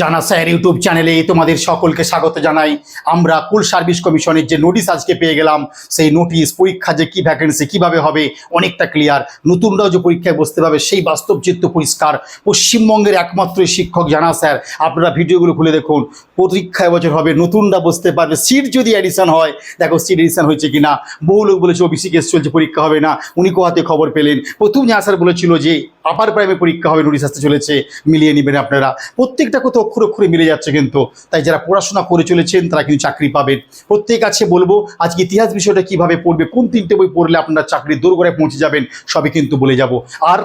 জানা sir YouTube চ্যানেলে তোমাদের সকলকে স্বাগত জানাই। আমরা কুল সার্ভিস কমিশনের যে নোটিশ আজকে পেয়ে গেলাম, সেই নোটিশ পরীক্ষা যে কী ভ্যাকেন্সি কীভাবে হবে অনেকটা ক্লিয়ার নতুনরাও যে পরীক্ষায় বসতে পারবে সেই বাস্তব চিত্ত পরিষ্কার। পশ্চিমবঙ্গের একমাত্র শিক্ষক জানা স্যার, আপনারা ভিডিওগুলো খুলে দেখুন। পরীক্ষা এবছর হবে, নতুনরা বসতে পারবে। সিট যদি অ্যাডিশন হয়, দেখো সিট অ্যাডিশন হয়েছে কিনা। বহু লোক বলেছে ওবিসি কেস চলছে, পরীক্ষা হবে না। উনি কোহাতে খবর পেলেন। প্রথম জানা স্যার বলেছিল যে আপার প্রাইমে পরীক্ষা হবে, নোটিশ আসতে চলেছে, মিলিয়ে নেবেন আপনারা। প্রত্যেকটা কোথাও অক্ষর অক্ষরে মিলে যাচ্ছে কিন্তু। তাই যারা পড়াশোনা করে চলেছেন, তারা কিন্তু চাকরি পাবেন। প্রত্যেক আছে বলব, আজকে ইতিহাস বিষয়টা কীভাবে পড়বে, কোন তিনটে বই পড়লে আপনারা চাকরির দোরগোড়ায় পৌঁছে যাবেন, সবই কিন্তু বলে যাব। আর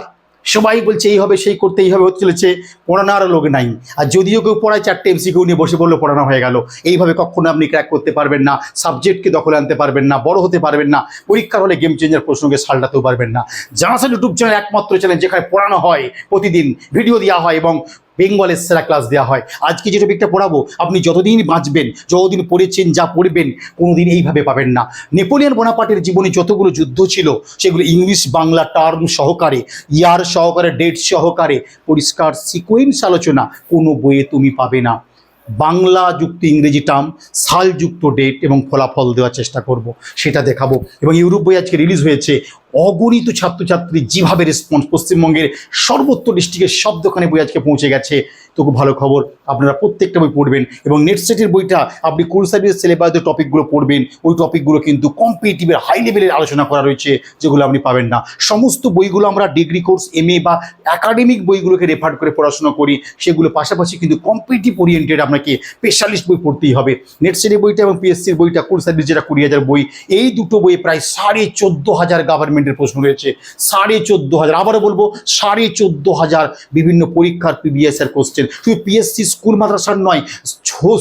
সবাই বলছে, এই হবে, সেই করতে, এই হবে, হতে চলেছে। পড়ানোর লোক নাই। আর যদিও কেউ পড়ায়, চারটে এমসিকিউ নিয়ে বসে বলল পড়ানো হয়ে গেল। এইভাবে কখনো আপনি ক্র্যাক করতে পারবেন না সাবজেক্টকে দখলে আনতে পারবেন না, বড় হতে পারবেন না, পরীক্ষার হলে গেম চেঞ্জার প্রশ্নকে সালটাতেও পারবেন না। জানাসা ইউটিউব চ্যানেল একমাত্র চ্যানেল যেখানে পড়ানো হয় প্রতিদিন ভিডিও দেওয়া হয় এবং বেঙ্গলের সেরা ক্লাস দেওয়া হয়। আজকে যে টপিকটা পড়াবো, আপনি যতদিন বাঁচবেন, যতদিন পড়েছেন, যা পড়বেন, কোনোদিন এইভাবে পাবেন না। নেপোলিয়ন বোনাপার্টের জীবনে যতগুলো যুদ্ধ ছিল, সেগুলো ইংলিশ বাংলা টার্ম সহকারে, ইয়ার সহকারে ডেট সহকারে, পরিষ্কার সিকোয়েন্স আলোচনা কোনো বইয়ে তুমি পাবে না। বাংলা যুক্ত ইংরেজি টার্ম সালযুক্ত ডেট এবং ফলাফল দেওয়ার চেষ্টা করব, সেটা দেখাবো। এবং ইউরোপ বই আজকে রিলিজ হয়েছে অগণিত ছাত্রছাত্রী যেভাবে রেসপন্স পশ্চিমবঙ্গের সর্বত্র ডিস্ট্রিক্টের সব দোকানে বই আজকে পৌঁছে গেছে, তো খুব ভালো খবর। আপনারা প্রত্যেকটা বই পড়বেন এবং নেট সেটের বইটা আপনি কোর সার্ভিস সিলেবাস টপিকগুলো পড়বেন, ওই টপিকগুলো কিন্তু কম্পিটিটিভের হাই লেভেলের আলোচনা করা রয়েছে, যেগুলো আপনি পাবেন না। সমস্ত বইগুলো আমরা ডিগ্রি কোর্স এম বা একাডেমিক বইগুলোকে রেফার করে পড়াশোনা করি, সেগুলো পাশাপাশি কিন্তু কম্পিটিটিভ ওরিয়েন্টেড আপনাকে স্পেশালিস্ট বই পড়তেই হবে। নেট সেটের বইটা এবং পিএসসির বইটা কোর সার্ভিস যেটা কুড়ি হাজার বই, এই দুটো বই প্রায় সাড়ে চোদ্দ হাজার গভর্নমেন্টের প্রশ্ন রয়েছে, সাড়ে চোদ্দ হাজার, আবারও বলব, সাড়ে চোদ্দ হাজার বিভিন্ন পরীক্ষার পিবিএস এর কোশ্চেন শুধু পিএসসি স্কুল মাদ্রাসার নয়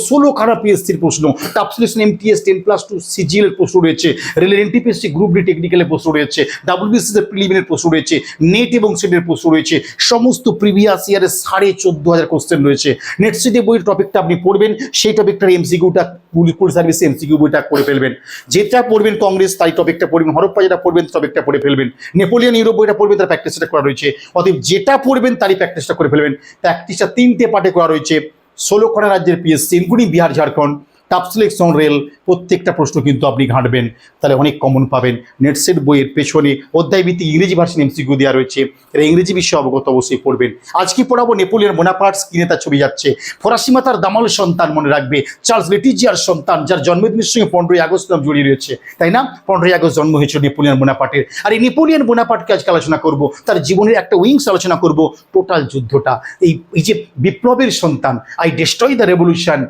ষোলো খানা পিএসসির প্রশ্ন টাপসিলেশন MTS ten plus two CGL এর প্রশ্ন রয়েছে রেলের এনটিপিএসসি গ্রুপ ডি টেকনিক্যালের প্রশ্ন রয়েছে ডাব্লিউবিসি এর প্রিলিমিনের প্রশ্ন রয়েছে নেট এবং সেটের প্রশ্ন রয়েছে, সমস্ত প্রিভিয়াস ইয়ারের সাড়ে চোদ্দ হাজার কোশ্চেন রয়েছে। নেট সেটে বইয়ের টপিকটা আপনি পড়বেন, সেই টপিকটার এমসিকিউটা পুলিশ সার্ভিসে এমসিকিউ বইটা করে ফেলবেন। যেটা পড়বেন কংগ্রেস, তাই টপিকটা পড়বেন, হরপ্পা যেটা পড়বেন টপিকটা পড়ে ফেলবেন। নেপোলিয়ন, ইউরোপ বইটা পড়বেন, তার প্র্যাকটিসটা করা রয়েছে। অতএব যেটা পড়বেন, তারই প্র্যাকটিসটা করে ফেলবেন। প্র্যাকটিসটা তিনটে পার্টে করা রয়েছে। ষোলো ষোলোখানা রাজ্যের পিএসসি ইনক্লুডিং বিহার, ঝাড়খণ্ড। টাপ সিলেকশন রেল প্রত্যেকটা প্রশ্ন কিন্তু আপনি ঘাঁটবেন। তাহলে অনেক কমন পাবেন। নেটসেট বইয়ের পেছনে অধ্যায়ভিত্তিক ইংরেজি ভার্সন এমসিকিউ দেওয়া রয়েছে। এর ইংরেজি বিষয়ে অবগত অবশ্যই পড়বেন। আজকে পড়াবো? নেপোলিয়ন বোনাপার্ট স্ক্রিনে তার ছবি যাচ্ছে। ফরাসি মাতার দামাল সন্তান মনে রাখবে। চার্লস লেটিজিয়ার সন্তান, যার জন্মদিনের সঙ্গে পনেরোই আগস্ট নাম জড়িয়ে রয়েছে। তাই না? পনেরোই আগস্ট জন্ম হয়েছিল নেপোলিয়ান বোনাপার্টের। আর এই নেপোলিয়ান বোনাপার্টকে আজকে আলোচনা করব। তার জীবনের একটা উইংস আলোচনা করব। টোটাল যুদ্ধটা। এই এই যে বিপ্লবের সন্তান আই ডেস্ট্রয় দ্য রেভলিউশন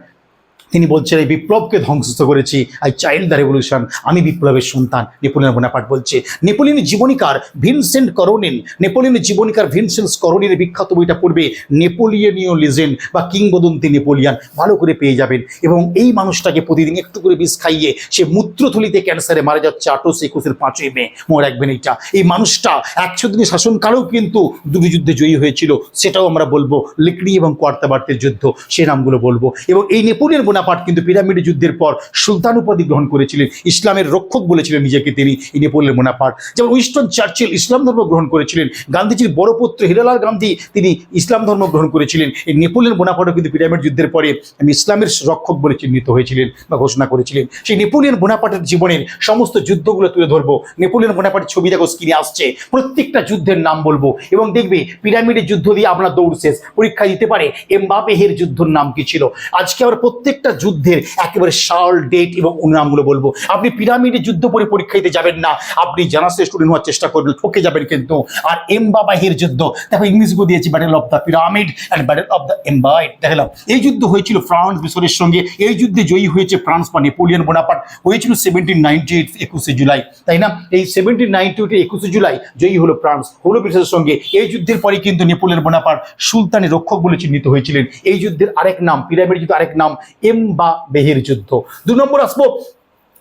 তিনি বলছেন, এই বিপ্লবকে ধ্বংস করেছি। আই চাইল্ড দ্য রেভলিউশন আমি বিপ্লবের সন্তান। নেপোলিয়ন বোনাপার্ট বলছে নেপোলিয়নের জীবনীকার ভিনসেন্ট করোনিন নেপোলিয়নের জীবনীকার ভিনসেন্ট করোনিনের বিখ্যাত বইটা পড়বে নেপোলিয়নীয় লিজেন্ড বা কিংবদন্তি নেপোলিয়ান। ভালো করে পেয়ে যাবেন। এবং এই মানুষটাকে প্রতিদিন একটু করে বিষ খাইয়ে সে মূত্রথলিতে ক্যান্সারে মারা যাচ্ছে আঠারোশো একুশের পাঁচই মে। মনে রাখবেন এইটা। এই মানুষটা একশো দিনের শাসনকালেও কিন্তু দুটি যুদ্ধে জয়ী হয়েছিল। সেটাও আমরা বলব লিকড়ি এবং কোয়ার্তাবার্তের যুদ্ধ। সে নামগুলো বলব। এবং এই নেপোলিয়ন বোনাপার্ট কিন্তু পিরামিড যুদ্ধের পর সুলতান উপাধি গ্রহণ করেছিলেন। ইসলামের রক্ষক বলেছিলেন নিজেকে তিনি এই নেপোলিয়ন বোনাপার্ট যেমন উইস্টন চার্চিল ইসলাম ধর্ম গ্রহণ করেছিলেন। গান্ধীজির বড় পুত্র হিরালাল গান্ধী, তিনি ইসলাম ধর্ম গ্রহণ করেছিলেন। এই নেপোলিয়ন বোনাপার্টও কিন্তু পিরামিড যুদ্ধের পরে আমি ইসলামের রক্ষক বলে চিহ্নিত হয়েছিলেন বা ঘোষণা করেছিলেন। সেই নেপোলিয়ন বোনাপার্টের জীবনের সমস্ত যুদ্ধগুলো তুলে ধরবো। নেপোলিয়ন বোনাপার্টের ছবি দেখো স্ক্রিনে আসছে। প্রত্যেকটা যুদ্ধের নাম বলব এবং দেখবে পিরামিডের যুদ্ধ দিয়ে আপনার দৌড় শেষ। পরীক্ষা দিতে পারে এম এমবাপেহের যুদ্ধর নাম কি ছিল? আজকে আমরা প্রত্যেকটা যুদ্ধের একেবারে সাল ডেট এবং নামগুলো বলব। আপনি পিরামিডের যুদ্ধ পরে পরীক্ষা দিতে যাবেন না। আপনি জানাসে স্টুডেন্ট হওয়ার চেষ্টা করবেন, ঠকে যাবেন কিন্তু। আর এমবাবাহির যুদ্ধ, দেখো ইংলিশগুলো দিয়েছি battle of the pyramid and battle of the এম্বাইড দেখালাম এই যুদ্ধ হয়েছিল ফ্রান্স মিশরের সঙ্গে। এই যুদ্ধে জয়ী হয়েছে ফ্রান্স বা নেপোলিয়ন বোনাপার্ট। হয়েছিল সেভেন্টিন নাইনটি এইট একুশে জুলাই, তাই না? এই সেভেন্টিন নাইনটি এইট একুশে জুলাই জয়ী হলো ফ্রান্স, হলো মিশরের সঙ্গে। এই যুদ্ধের পরে কিন্তু নেপোলিয়ন বোনাপার্ট সুলতানের রক্ষক বলে চিহ্নিত হয়েছিলেন। এই যুদ্ধের আরেক নাম পিরামিড যুদ্ধ আরেক নাম এম বা বেহির যুদ্ধ। দু নম্বর আসব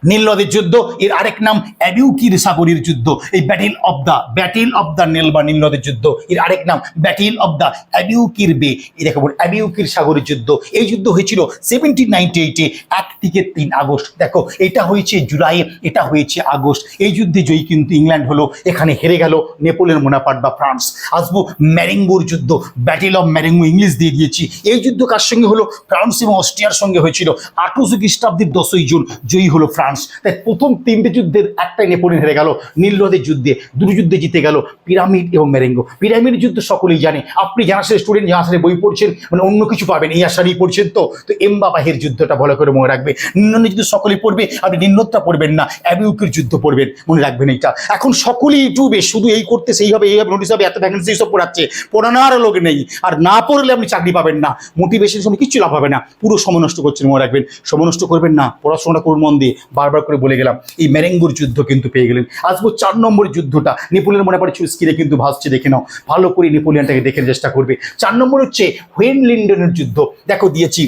নীল নদের যুদ্ধ, এর আরেক নাম অ্যাবিউকির সাগরের যুদ্ধ। এই battle of the battle of the Nile বা নীল নদের যুদ্ধ, এর আরেক নাম ব্যাটেল অফ দ্য অ্যাবিউকির বে এই দেখো অ্যাবিউকির সাগরের যুদ্ধ। এই যুদ্ধ হয়েছিল সেভেন্টিন নাইনটি এইটে এক থেকে তিন আগস্ট। দেখো, এটা হয়েছে জুলাই, এটা হয়েছে আগস্ট। এই যুদ্ধে জয়ী কিন্তু ইংল্যান্ড হলো, এখানে হেরে গেল নেপোলের মোনাপাট বা ফ্রান্স। আসব ম্যারিঙ্গোর যুদ্ধ ব্যাটেল অফ ম্যারিঙ্গো ইংলিশ দিয়ে দিয়েছি। এই যুদ্ধ কার সঙ্গে হলো? ফ্রান্স এবং অস্ট্রিয়ার সঙ্গে হয়েছিল। আঠারোশো খ্রিস্টাব্দের দশই জুন জয়ী হলো ফ্রান্স। তাই প্রথম তিনটে যুদ্ধের একটাই নেপোলিয়ন হেরে গেল নীল যুদ্ধে। দুটো যুদ্ধে জিতে গেল পিরামিড এবং মেরেঙ্গো। পিরামিড যুদ্ধ সকলেই জানে। আপনি যারা সাথে স্টুডেন্ট যারা সাথে বই পড়ছেন মানে অন্য কিছু পাবেন, এই আশারই পড়ছেন তো? তো এমবাবাহের যুদ্ধটা ভালো করে মনে রাখবে। নিম্নের যুদ্ধ সকলেই পড়বে, আপনি নিম্নটা পড়বেন না, অ্যাবিউকের যুদ্ধ পড়বেন, মনে রাখবেন এইটা। এখন সকলেই ইউটিউবে শুধু এই করতে সেই হবে এই নোটিস হবে, এত ভ্যাকেন্সি সব পড়াচ্ছে। পড়ানোর লোক নেই। আর না পড়লে আপনি চাকরি পাবেন না। মোটিভেশন সময় কিচ্ছু লাভ হবে না। পুরো সময় নষ্ট করছেন, মনে রাখবেন। সময় নষ্ট করবেন না। পড়াশোনাটা করুন মন দিয়ে। বারবার করে বলে গেলাম, এই মেরেঙ্গুর যুদ্ধ কিন্তু পেয়ে গেলেন। আসব চার নম্বর যুদ্ধটা নেপোলিয়ন মনে পড়ে স্কিলে কিন্তু ভাসছে, দেখে নাও। ভালো করে নেপোলিয়নটাকে দেখে চেষ্টা করবে। চার নম্বর হচ্ছে হোয়েন লিন্ডনের যুদ্ধ। দেখো, দিয়েছি।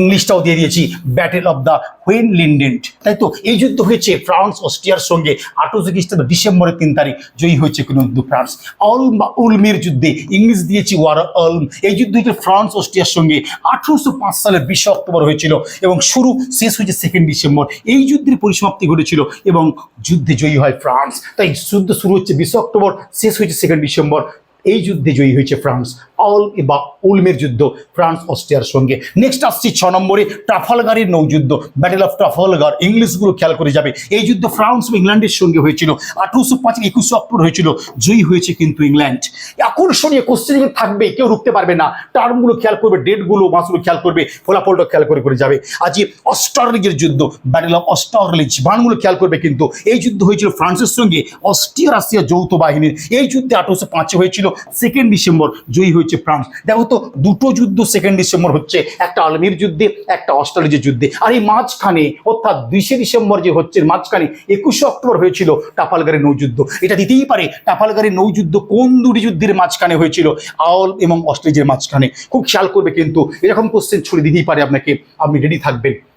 ইংলিশটাও দিয়ে দিয়েছি battle of the Hohenlinden তাই তো? এই যুদ্ধ হয়েছে ফ্রান্স, অস্ট্রিয়ার সঙ্গে। আঠারোশো খ্রিস্টাব্দ ডিসেম্বরের তিন তারিখ জয়ী হয়েছে কিন্তু ফ্রান্স। অলম বা উলমের যুদ্ধে ইংলিশ দিয়েছি ওয়ার অলম এই যুদ্ধ হয়েছে ফ্রান্স, অস্ট্রিয়ার সঙ্গে আঠারোশো পাঁচ সালের বিশে অক্টোবর হয়েছিল এবং শুরু শেষ হয়েছে সেকেন্ড ডিসেম্বর। এই যুদ্ধের পরিসমাপ্তি ঘটেছিল এবং যুদ্ধে জয়ী হয় ফ্রান্স। তাই যুদ্ধ শুরু হচ্ছে বিশে অক্টোবর, শেষ হয়েছে সেকেন্ড ডিসেম্বর। এই যুদ্ধে জয়ী হয়েছে ফ্রান্স। অল বা উলমের যুদ্ধ, ফ্রান্স, অস্ট্রিয়ার সঙ্গে। নেক্সট আসছি ছ নম্বরে, ট্রাফালগারের নৌযুদ্ধ। ব্যাটেল অফ ট্রাফালগার ইংলিশগুলো খেয়াল করে যাবে। এই যুদ্ধ ফ্রান্স ও ইংল্যান্ডের সঙ্গে হয়েছিল। আঠারোশো পাঁচ, একুশে অক্টোবর হয়েছিল। জয়ী হয়েছে কিন্তু ইংল্যান্ড। আকর্ষণীয় কোশ্চেন থাকবে, কেউ রুখতে পারবে না। টার্মগুলো খেয়াল করবে ডেটগুলো মাসগুলো খেয়াল করবে, ফলাফলটা খেয়াল করে করে যাবে। আজ অস্টারলিজের যুদ্ধ ব্যাটেল অফ অস্টারলিজ বানগুলো খেয়াল করবে কিন্তু। এই যুদ্ধ হয়েছিল ফ্রান্সের সঙ্গে অস্ট্রিয়া রাশিয়া যৌথ বাহিনীর। এই যুদ্ধে আঠারোশো পাঁচে হয়েছিল। সেকেন্ড ডিসেম্বর জয়ী হয়েছে ফ্রান্স। দেখো তো, দুটো যুদ্ধ সেকেন্ড ডিসেম্বর হচ্ছে, একটা আলমির যুদ্ধে, একটা অস্ট্রেলিয়ার যুদ্ধে। আর এই মাঝখানে, অর্থাৎ দুইশে ডিসেম্বর যে হচ্ছে, মাঝখানে একুশে অক্টোবর হয়েছিল টাপালগারের নৌযুদ্ধ এটা দিতেই পারে টাপালগারের নৌযুদ্ধ কোন দুটি যুদ্ধের মাঝখানে হয়েছিল? আওল এবং অস্ট্রেলিয়ার মাঝখানে। খুব খেয়াল করবে কিন্তু, এরকম কোশ্চেন ছুড়ে দিতেই পারে আপনাকে। আপনি রেডি থাকবেন।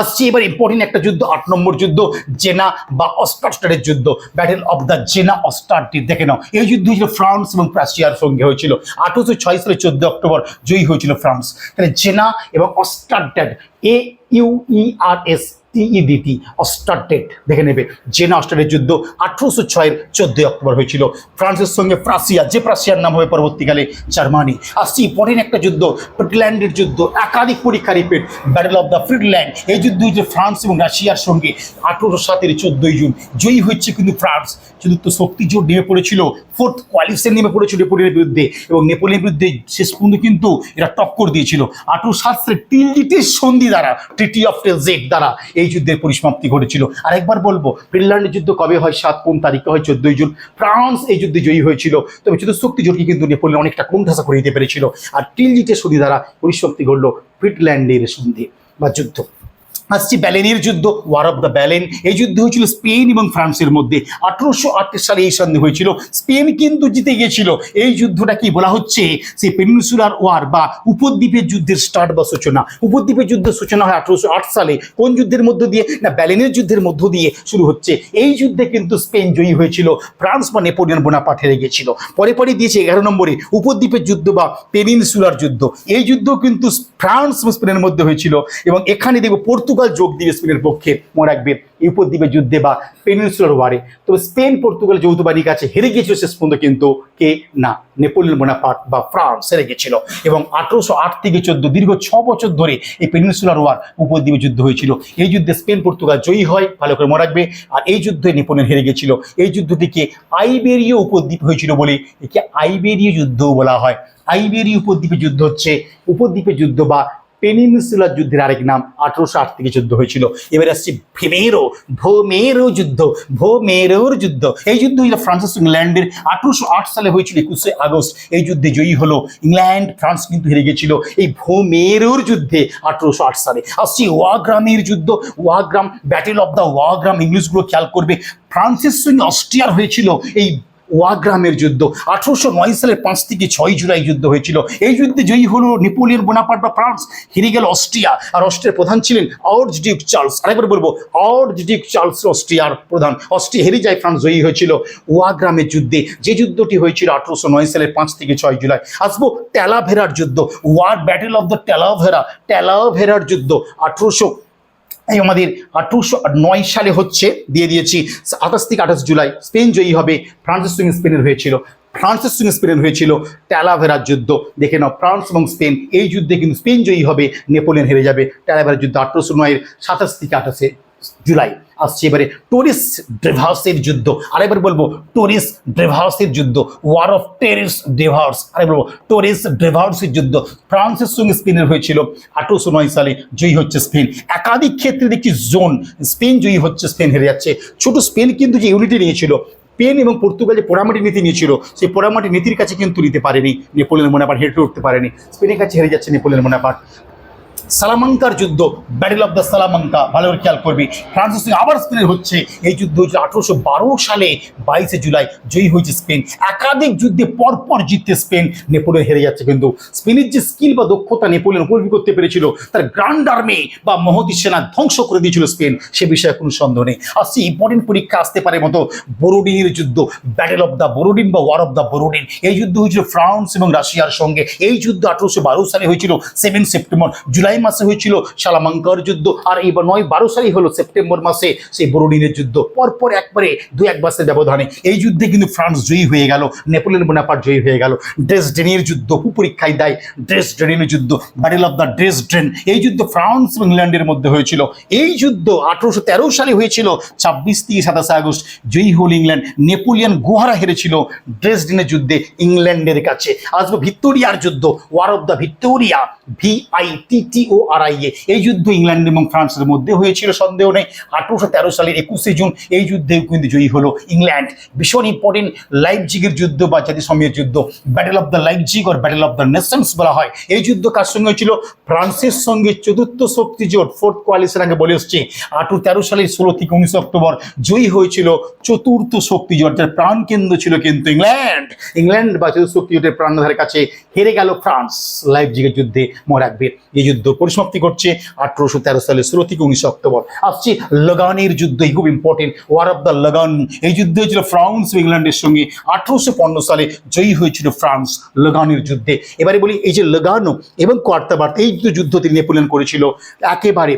আসছি এবার ইম্পর্টেন্ট একটা যুদ্ধ, আট নম্বর যুদ্ধ, জেনা বা অস্টারস্টারের যুদ্ধ। ব্যাটেল অফ দ্য জেনা অস্টারটি দেখে নাও। এই যুদ্ধ হয়েছিল ফ্রান্স এবং প্রাশিয়ার সঙ্গে হয়েছিল। আঠারোশো ছয় সালে চোদ্দ অক্টোবর জয়ী হয়েছিল ফ্রান্স। তাহলে জেনা এবং অস্টারটেড এ ইউ ই আর এস টিইডিটি অস্টারটেড দেখে নেবে। জেনা অস্টারের যুদ্ধ আঠারোশো ছয়ের চোদ্দই অক্টোবর হয়েছিল। ফ্রান্সের সঙ্গে প্রাসিয়া যে প্রাসিয়ার নাম হবে পরবর্তীকালে জার্মানি। আর আসছি পরের একটা যুদ্ধ, ফ্রিডল্যান্ডের যুদ্ধ, একাধিক পরীক্ষা repeat, battle of the Friedland. এই যুদ্ধ হয়েছে ফ্রান্স এবং রাশিয়ার সঙ্গে আঠারোশো সাতের চোদ্দই জুন। জয়ী হচ্ছে কিন্তু ফ্রান্স। চতুর্থ শক্তি জোট নেমে পড়েছিল, ফোর্থ কোয়ালিশন নেমে পড়েছিল নেপোলিয়নের বিরুদ্ধে। এবং নেপোলিয়নের বিরুদ্ধে শেষ পর্যন্ত কিন্তু এরা টক্কর দিয়েছিল। আঠারোশো সাত সালে টিলজিটের সন্ধি দ্বারা ট্রিটি অফ টেলজেক দ্বারা, এই যুদ্ধের পরিসমাপ্তি ঘটেছিল। আরেকবার বলব, ফিনল্যান্ডের যুদ্ধ কবে হয়? সাত কোন তারিখে হয়? চোদ্দই জুন। ফ্রান্স এই যুদ্ধে জয়ী হয়েছিল। তবে শক্তি জোটকে কিন্তু নেপোলিয়ন অনেকটা কোণঠাসা করে দিতে পেরেছিল। আর টিলজিটের সন্ধি দ্বারা পরিসমাপ্তি ঘটলো ফিনল্যান্ডের সন্ধি বা যুদ্ধ। আসছি ব্যালেনের যুদ্ধ ওয়ার অফ দ্য ব্যালেন এই যুদ্ধ হয়েছিল স্পেন এবং ফ্রান্সের মধ্যে। আঠারোশো আটত্রিশ সালে এই সন্ধে হয়েছিল। স্পেন কিন্তু জিতে গিয়েছিল। এই যুদ্ধটা কি বলা হচ্ছে? সেই পেনিনসুলার ওয়ার বা উপদ্বীপের যুদ্ধের স্টার্ট বা সূচনা। উপদ্বীপের যুদ্ধের সূচনা হয় আঠারোশো আট সালে। কোন যুদ্ধের মধ্য দিয়ে? না, ব্যালেনের যুদ্ধের মধ্য দিয়ে শুরু হচ্ছে। এই যুদ্ধে কিন্তু স্পেন জয়ী হয়েছিল। ফ্রান্স বা নেপোলিয়ন বোনাপার্ট হেরে গিয়েছিল। পরে পরে দিয়েছে এগারো নম্বরে উপদ্বীপের যুদ্ধ বা পেনিনসুলার যুদ্ধ। এই যুদ্ধ কিন্তু ফ্রান্স স্পেনের মধ্যে হয়েছিল। এবং এখানে দেখব পর্তুগাল যোগ দিবে স্পেনের পক্ষে মনে রাখবে এই উপদ্বীপের যুদ্ধে বা পেনিনসুলার ওয়ারে তবে স্পেন, পর্তুগাল যৌথ বাহিনীর কাছে হেরে গিয়েছিল শেষ পর্যন্ত কিন্তু কে না, নেপোলিয়ন বোনাপার্ট বা ফ্রান্স হেরে গিয়েছিল। এবং আঠারোশো আট থেকে চোদ্দ, দীর্ঘ ছ বছর ধরে এই পেনিনসুলার ওয়ার উপদ্বীপে যুদ্ধ হয়েছিল। এই যুদ্ধে স্পেন, পর্তুগাল জয়ী হয়, ভালো করে মনে রাখবে। আর এই যুদ্ধে নেপোলিয়ন হেরে গিয়েছিল। এই যুদ্ধটিকে আইবেরীয় উপদ্বীপ হয়েছিল বলে একে আইবেরীয় যুদ্ধও বলা হয়। আইবেরীয় উপদ্বীপে যুদ্ধ হচ্ছে উপদ্বীপের যুদ্ধ বা পেনিনসুলার যুদ্ধের আরেক নাম আঠারোশো আট থেকে যুদ্ধ হয়েছিল। এবার আসছে ভেমেরো ভোমেরো যুদ্ধ ভোমেরোর যুদ্ধ। এই যুদ্ধ হয়েছিল ফ্রান্সেস ইংল্যান্ডের আঠারোশো আট সালে হয়েছিল একুশে আগস্ট। এই যুদ্ধে জয়ী হলো ইংল্যান্ড, ফ্রান্স কিন্তু হেরে গেছিল এই ভোমেরোর যুদ্ধে আঠারোশো আট সালে। আসছি ওয়াগ্রামের যুদ্ধ, Wagram battle of the Wagram ইংলিশগুলো খেয়াল করবে। ফ্রান্সের সঙ্গে অস্ট্রিয়ার হয়েছিল এই ওয়াগ্রামের যুদ্ধ। আঠারোশো নয় সালের পাঁচ থেকে ছয় জুলাই যুদ্ধ হয়েছিল। এই যুদ্ধে জয়ী হলো নেপোলিয়ন বোনাপার্ট বা ফ্রান্স, হেরে গেল অস্ট্রিয়া, আর অস্ট্রিয়ার প্রধান ছিলেন অর্জ ডিউক চার্লস। আরেকবার বলব অর্জ ডিউক চার্লস অস্ট্রিয়ার প্রধান। অস্ট্রিয়া হেরে যায়, ফ্রান্স জয়ী হয়েছিল ওয়াগ্রামের যুদ্ধে। যে যুদ্ধটি হয়েছিল আঠারোশো নয় সালের পাঁচ থেকে ছয় জুলাই। আসব ট্যালাভেরার যুদ্ধ, war battle of the Talavera ট্যালাভেরার যুদ্ধ, আঠারোশো এই আমাদের আঠারোশো নয় সালে হচ্ছে, দিয়ে দিয়েছি, আঠাশ থেকে আঠাশ জুলাই, স্পেন জয়ী হবে, ফ্রান্সের সঙ্গে স্পেনের হয়েছিল, ফ্রান্সের সঙ্গে স্পেনের হয়েছিল ট্যালাভেরার যুদ্ধ। দেখে নাও, ফ্রান্স এবং স্পেন এই যুদ্ধে কিন্তু স্পেন জয়ী হবে, নেপোলিয়ান হেরে যাবে ট্যালাভেরার যুদ্ধ আঠারোশো নয়ের সাতাশ থেকে আঠাশে জুলাই। আসছে। এবারে টোরিস ড্রেভার্সের যুদ্ধ। আরেকবার বলব, টোরিস ড্রেভার্সের যুদ্ধ। ওয়ার অফ টেরিস ড্রেভার্স আরে বলব, টোরিস ড্রেভার্সের যুদ্ধ। ফ্রান্সের সঙ্গে স্পেনের হয়েছিল আঠারোশো নয় সালে জয়ী হচ্ছে স্পেন। একাধিক ক্ষেত্রে দেখি জোন, স্পেন জয়ী হচ্ছে স্পেন, হেরে যাচ্ছে। ছোট স্পেন কিন্তু যে ইউনিটি নিয়েছিল, স্পেন এবং পর্তুগাল যে পোড়ামাটি নীতি নিয়েছিল, সেই পোড়ামাটি নীতির কাছে কিন্তু নিতে পারেনি। নেপোলিয়ন মোনাপাট হেঁটে উঠতে পারেনি। স্পেনের কাছে হেরে যাচ্ছে নেপোলিয়ন মোনাপাট সালামাঙ্কার যুদ্ধ ব্যাটেল অফ দ্য সালামাঙ্কা, ভালো করে খেয়াল করবি। ফ্রান্সের সঙ্গে আবার স্পেনের হচ্ছে, এই যুদ্ধ হয়েছিল আঠারোশো বারো সালে, বাইশে জুলাই, জয়ী হয়েছে স্পেন। একাধিক যুদ্ধে পরপর জিততে স্পেন, নেপোলিয়ন হেরে যাচ্ছে কিন্তু। স্পেনের যে স্কিল বা দক্ষতা নেপোলিয়ন উপলব্ধি করতে পেরেছিল তার গ্র্যান্ড আর্মি বা মহতি সেনা ধ্বংস করে দিয়েছিল স্পেন, সে বিষয়ে কোনো সন্দেহ নেই। আর সে ইম্পর্টেন্ট পরীক্ষা আসতে পারে মতো বোরোডিনের যুদ্ধ ব্যাটেল অফ দ্য বড়োডিন বা ওয়ার অফ দ্য বড়োডিন এই যুদ্ধ হয়েছিল ফ্রান্স এবং রাশিয়ার সঙ্গে। এই যুদ্ধ আঠারোশো বারো সালে হয়েছিল সেভেন সেপ্টেম্বর জুলাই মাসে হয়েছিল সালামাঙ্কার যুদ্ধ। আর এই নয়, বারো সালেই হলো সেপ্টেম্বর মাসে সেই বড়োডিনের যুদ্ধ। পরপর একবারে দু এক মাসের ব্যবধানে। এই যুদ্ধে কিন্তু ফ্রান্স জয়ী হয়ে গেল, নেপোলিয়ন বোনাপার্ট জয়ী হয়ে গেল। ড্রেসডেনের যুদ্ধ কুপরীক্ষায় দেয়, ড্রেসডেনের যুদ্ধ ব্যাটেল অফ দ্য ড্রেসডেন এই যুদ্ধ ফ্রান্স এবং ইংল্যান্ডের মধ্যে হয়েছিল। এই যুদ্ধ আঠারোশো তেরো সালে হয়েছিল, ছাব্বিশ থেকে সাতাশে আগস্ট। জয়ী হল ইংল্যান্ড, নেপোলিয়ন গুহারা হেরেছিল ড্রেসডেনের যুদ্ধে ইংল্যান্ডের কাছে। আসব ভিক্টোরিয়ার যুদ্ধ war of the Vitoria V I T T O A এই যুদ্ধ ইংল্যান্ড এবং ফ্রান্সের মধ্যে হয়েছিল, সন্দেহ নেই। আঠারোশো তেরো সালের একুশে জুন এই যুদ্ধেও কিন্তু জয়ী হলো ইংল্যান্ড। ভীষণ ইম্পর্টেন্ট লাইফজিগের যুদ্ধ বা জাতিসংঘের যুদ্ধ ব্যাটেল অফ দ্য লাইফজিগ আর ব্যাটেল অফ দ্য নেশনস বলা হয়। এই যুদ্ধ কার সঙ্গে হয়েছিল? ফ্রান্সের সঙ্গে চতুর্থ শক্তি জোট ফোর্থ কোয়ালিশন আগে বলে এসছে। আঠারো তেরো সালের ষোলো থেকে উনিশে অক্টোবর জয়ী হয়েছিল চতুর্থ শক্তি জোট যার প্রাণকেন্দ্র ছিল কিন্তু ইংল্যান্ড। ইংল্যান্ড বা চতুর্থ শক্তি জোটের প্রাণধারের কাছে হেরে গেল ফ্রান্স। লাইফজিগের যুদ্ধে মনে রাখবে এই যুদ্ধ পরিসমাপ্তি করছে আঠারোশো তেরো সালের ষোলো থেকে উনিশে অক্টোবর। আসছে লগানের যুদ্ধ, এই খুব ইম্পর্টেন্ট ওয়ার অফ দ্য লগান এই যুদ্ধ হয়েছিল ফ্রান্স ইংল্যান্ডের সঙ্গে। আঠারোশো পনেরো সালে জয়ী হয়েছিল ফ্রান্স লগানের যুদ্ধে। এবারে বলি, এই যে লগানো এবং কোয়ার্তাবার্তা এই যুদ্ধ তিনি নেপোলিয়ন করেছিল, একেবারে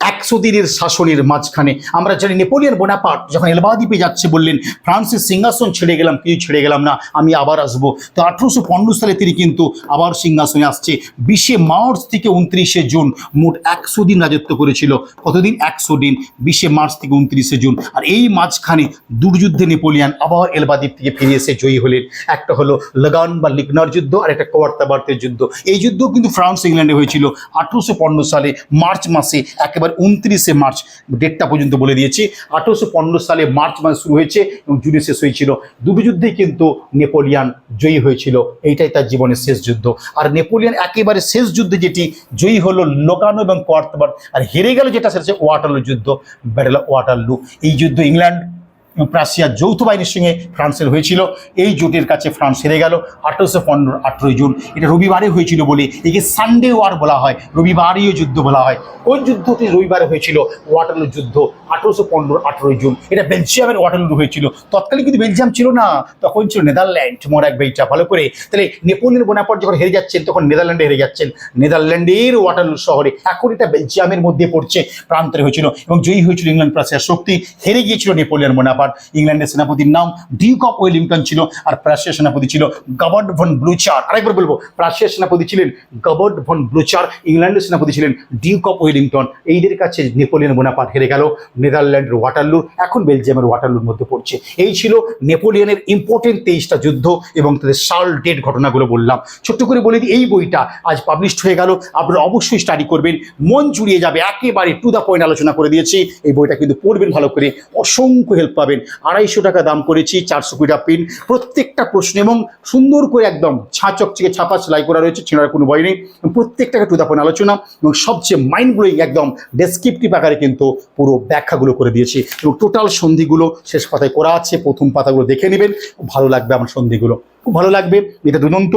একশো দিনের শাসনের মাঝখানে। আমরা জানি নেপোলিয়ন বোনাপার্ট যখন এলবাদ্বীপে যাচ্ছে বললেন, ফ্রান্সের সিংহাসন ছেড়ে গেলাম কিছু ছেড়ে গেলাম না, আমি আবার আসব। তো আঠারোশো পনেরো সালে তিনি কিন্তু আবার সিংহাসনে আসছে। বিশে মার্চ থেকে উনত্রিশে জুন মোট একশো দিন রাজত্ব করেছিল। কতদিন? একশো দিন বিশে মার্চ থেকে উনত্রিশে জুন। আর এই মাঝখানে দুর্যুদ্ধে নেপোলিয়ান আবার এলবাদ্বীপ থেকে ফিরে এসে জয়ী হলেন। একটা হলো লাগান বা লিগনার যুদ্ধ, আর একটা কোয়ার্তাবার্তের যুদ্ধ। এই যুদ্ধ কিন্তু ফ্রান্স ইংল্যান্ডে হয়েছিল। আঠারোশো সালে মার্চ মাসে একেবারে উনত্রিশে মার্চ ডেটটা পর্যন্ত বলে দিয়েছি। আঠারোশো সালে মার্চ মাস শুরু হয়েছে এবং জুনে শেষ হয়েছিল। দুটো যুদ্ধেই কিন্তু নেপোলিয়ান জয়ী হয়েছিল। এইটাই তার জীবনের শেষ যুদ্ধ। আর নেপোলিয়ান একেবারে শেষ যুদ্ধে যেটি জয়ী হলো লোকানো এবং কর্তবার আর হেরে গেল যেটা সেটা হচ্ছে ওয়াটারলু যুদ্ধ, ব্যাটেল ওয়াটারলু। এই যুদ্ধ ইংল্যান্ড প্রাশিয়ার যৌথ বাহিনীর সঙ্গে ফ্রান্সের হয়েছিল। এই জোটের কাছে ফ্রান্স হেরে গেল আঠেরোশো পনেরো, আঠেরোই জুন। এটা রবিবারে হয়েছিল বলে একে সানডে ওয়ার বলা হয়, রবিবারীয় যুদ্ধ বলা হয়। ওই যুদ্ধটি রবিবারে হয়েছিল ওয়াটারলু যুদ্ধ, আঠেরোশো পনেরো, আঠেরোই জুন। এটা বেলজিয়ামের ওয়াটারলু হয়েছিল। তৎকালীন কিন্তু বেলজিয়াম ছিল না, তখন ছিল নেদারল্যান্ড। মনে রাখবে এইটা ভালো করে। তাহলে নেপোলিয়ন বোনাপার যখন হেরে যাচ্ছেন, তখন নেদারল্যান্ডে হেরে যাচ্ছেন। নেদারল্যান্ডের ওয়াটারলু শহরে। এখন এটা বেলজিয়ামের মধ্যে পড়ছে, প্রান্তরে হয়েছিল। এবং জয়ী হয়েছিল ইংল্যান্ড প্রাশিয়ার শক্তি। হেরে গিয়েছিল নেপোলিয়ন বোনাপার ইংল্যান্ডের সেনাপতির নাম ডিউক অফ ওয়েলিংটন ছিল আর প্রাশিয়ার সেনাপতি ছিল গবার্ড ভন ব্লুচার আরেকবার বলব প্রাশিয়ার সেনাপতি ছিলেন গবার্ড ভন ব্লুচার ইংল্যান্ডের সেনাপতি ছিলেন ডিউক অফ ওয়েলিংটন এইদের কাছে নেপোলিয়ন বোনাপার্ট হেরে গেল নেদারল্যান্ডের ওয়াটারলু, এখন বেলজিয়ামের ওয়াটারলুর মধ্যে পড়ছে। এই ছিল নেপোলিয়নের ইম্পর্টেন্ট তেইশটা যুদ্ধ এবং তাদের সাল ডেট ঘটনাগুলো বললাম। ছোট্ট করে বলে দিই, এই বইটা আজ পাবলিশড হয়ে গেল, আপনারা অবশ্যই স্টাডি করবেন, মন জুড়িয়ে যাবে, একেবারে টু দ্য পয়েন্ট আলোচনা করে দিয়েছি। এই বইটা কিন্তু পড়বেন ভালো করে, অসংখ্য হেল্প পাবেন পাবেন। আড়াইশো টাকা দাম করেছি, চারশো কুড়িটা পিন। প্রত্যেকটা প্রশ্ন এবং সুন্দর করে একদম ছা চকচকে ছাপা সেলাই করা রয়েছে ছেঁড়ার কোনো ভয় নেই। প্রত্যেকটাকে টু আলোচনা এবং সবচেয়ে মাইন্ড ব্লোয়িং একদম ডেসক্রিপটিভ আকারে কিন্তু পুরো ব্যাখ্যাগুলো করে দিয়েছি। এবং টোটাল সন্ধিগুলো শেষ পাতায় করা আছে, প্রথম পাতাগুলো দেখে নেবেন। ভালো লাগবে আমার সন্ধিগুলো। খুব ভালো লাগবে। এটা দুরন্ত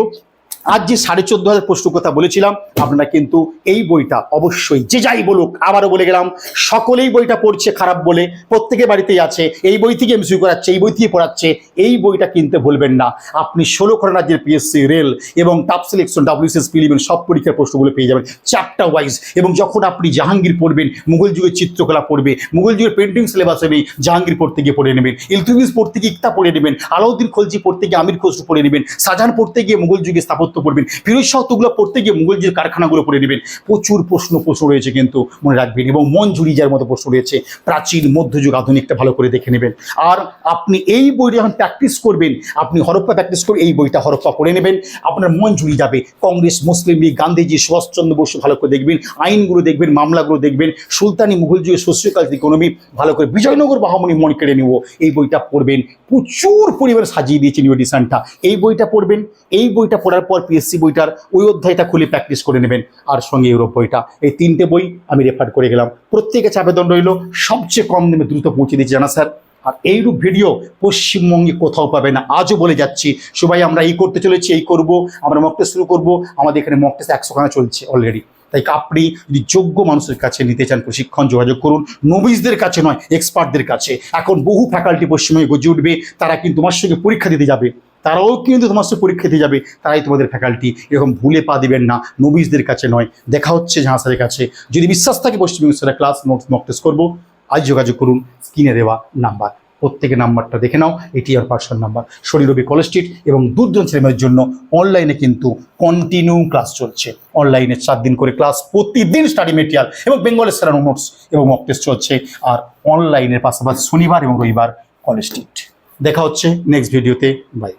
আজ যে সাড়ে চোদ্দ হাজার প্রশ্ন কথা বলেছিলাম, আপনারা কিন্তু এই বইটা অবশ্যই, যে যাই বলুক, আবারও বলে গেলাম, সকলেই বইটা পড়ছে খারাপ বলে প্রত্যেকের বাড়িতেই আছে, এই বই থেকে এমসিউ করাচ্ছে, এই বই থেকে পড়াচ্ছে, এই বইটা কিনতে ভুলবেন না। আপনি ষোলো খরা রাজ্যের পিএসসি রেল এবং টাপ সিলেকশন ডাব্লিউসিএস প্রিলিমেন সব পরীক্ষার প্রশ্নগুলো পেয়ে যাবেন চ্যাপ্টার ওয়াইজ এবং যখন আপনি জাহাঙ্গীর পড়বেন, মুঘল যুগের চিত্রকলা পড়বে, মুঘল যুগের পেন্টিং সিলেবাস হবে জাহাঙ্গীর পড়তে গিয়ে পড়ে নেবেন, ইলতুমিস পড়তে গিয়ে ইকতা পড়ে নেবেন, আলাউদ্দিন খলজি পড়তে গিয়ে আমির খসরু পড়ে নেবেন, শাহজাহান পড়তে গিয়ে মুঘল যুগে স্থাপত্য পড়বেন ফিরোজ শাহ তুগলক পড়তে গিয়ে মুঘল যুগের কারখানাগুলো পড়ে নেবেন। প্রচুর প্রশ্ন প্রশ্ন রয়েছে কিন্তু মনে রাখবেন এবং মন জুড়ি যার মতো প্রশ্ন রয়েছে। প্রাচীন, মধ্যযুগ, আধুনিকটা ভালো করে দেখে নেবেন। আর আপনি এই বইটা যখন প্র্যাকটিস করবেন, আপনি হরপ্পা প্র্যাকটিস করে এই বইটা হরপ্পা পড়ে নেবেন। আপনার মন জুড়ি যাবে। কংগ্রেস, মুসলিম লীগ, গান্ধীজি, সুভাষচন্দ্র বসু ভালো করে দেখবেন। আইনগুলো দেখবেন, মামলাগুলো দেখবেন। সুলতানি মুঘল যুগের ইকোনমি ভালো করে বিজয়নগর বাহামণি মন কেড়ে নিব। এই বইটা পড়বেন। প্রচুর পরিমাণে সাজিয়ে দিয়েছে নিউ এডিশনটা এই বইটা পড়বেন। এই বইটা পড়ার পর পিএসসি বইটার ওই অধ্যায়টা খুলে প্র্যাকটিস করে নেবেন। আর সঙ্গে ইউরোপ বইটা। এই তিনটে বই আমি রেফার করে গেলাম। প্রত্যেকে আবেদন রইল, সবচেয়ে কম দামে দ্রুত পৌঁছে দিচ্ছি জানা স্যার। আর এইরূপ ভিডিও পশ্চিমবঙ্গে কোথাও পাবে না। আজও বলে যাচ্ছি, সবাই আমরা এই করতে চলেছি, এই করব, আমরা মক শুরু করব। আমাদের এখানে মক একশো খানা চলছে অলরেডি তাই আপনি যদি যোগ্য মানুষের কাছে নিতে চান প্রশিক্ষণ, যোগাযোগ করুন। নবিজদের কাছে নয় এক্সপার্টদের কাছে। এখন বহু ফ্যাকাল্টি পশ্চিমবঙ্গে গজে উঠবে, তারা কিন্তু তোমার সঙ্গে পরীক্ষা দিতে যাবে। তারাও কিন্তু তোমার সঙ্গে পরীক্ষা দিতে যাবে। তারাই তোমাদের ফ্যাকাল্টি এরকম ভুলে পা দিবেন না নবিজদের কাছে নয়। দেখা হচ্ছে জাহাজের কাছে। যদি বিশ্বাস থাকে পশ্চিমবঙ্গ সেটা ক্লাস নোটস মক টেস্ট করব। আজ যোগাযোগ করুন, স্ক্রিনে দেওয়া নাম্বার প্রত্যেকের নাম্বারটা দেখে নাও, এটি আর পার্সোনাল নাম্বার শরীরবী কলেজ স্ট্রিট এবং দুর্জন ছেলেমেয়ের জন্য অনলাইনে কিন্তু কন্টিনিউ ক্লাস চলছে। অনলাইনে চার দিন করে ক্লাস প্রতিদিন স্টাডি মেটেরিয়াল এবং বেঙ্গলের সেরানো নোটস এবং মক টেস্ট চলছে। আর অনলাইনের পাশাপাশি শনিবার এবং রবিবার কলেজ স্ট্রিট। দেখা হচ্ছে নেক্সট ভিডিওতে বাই